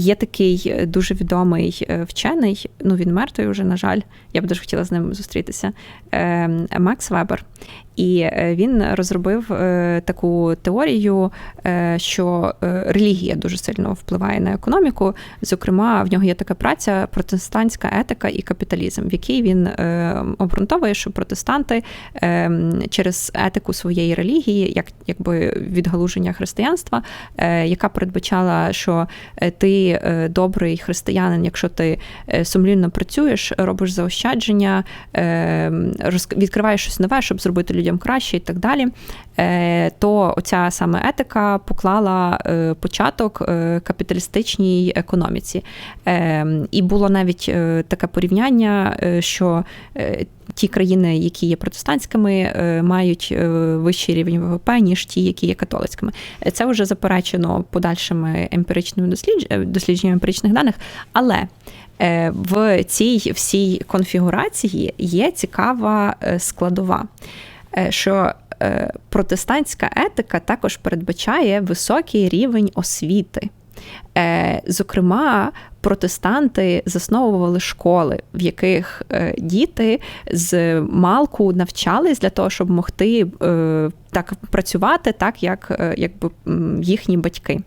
Є такий е, дуже відомий е, вчений, ну він мертвий уже, на жаль, я б дуже хотіла з ним зустрітися. е, Макс Вебер. І е, він розробив е, таку теорію, е, що релігія дуже сильно впливає на економіку. Зокрема, в нього є така праця протестантська етика і капіталізм, в якій він обґрунтовує, що протестанти через етику своєї релігії, як якби відгалуження християнства, яка передбачала, що ти добрий християнин, якщо ти сумлінно працюєш, робиш заощадження, відкриваєш щось нове, щоб зробити людям краще і так далі. Е, То оця саме етика поклала е, початок е, капіталістичній економіці. І було навіть таке порівняння, що ті країни, які є протестантськими, мають вищий рівень ВВП, ніж ті, які є католицькими. Це вже заперечено подальшими емпіричними дослідж... е, дослідженнями емпіричних даних, але в цій всій конфігурації є цікава складова, що е, протестантська етика також передбачає високий рівень освіти. Е, Зокрема, протестанти засновували школи, в яких е, діти з малку навчались для того, щоб могти е, так працювати, так як е, якби їхні батьки.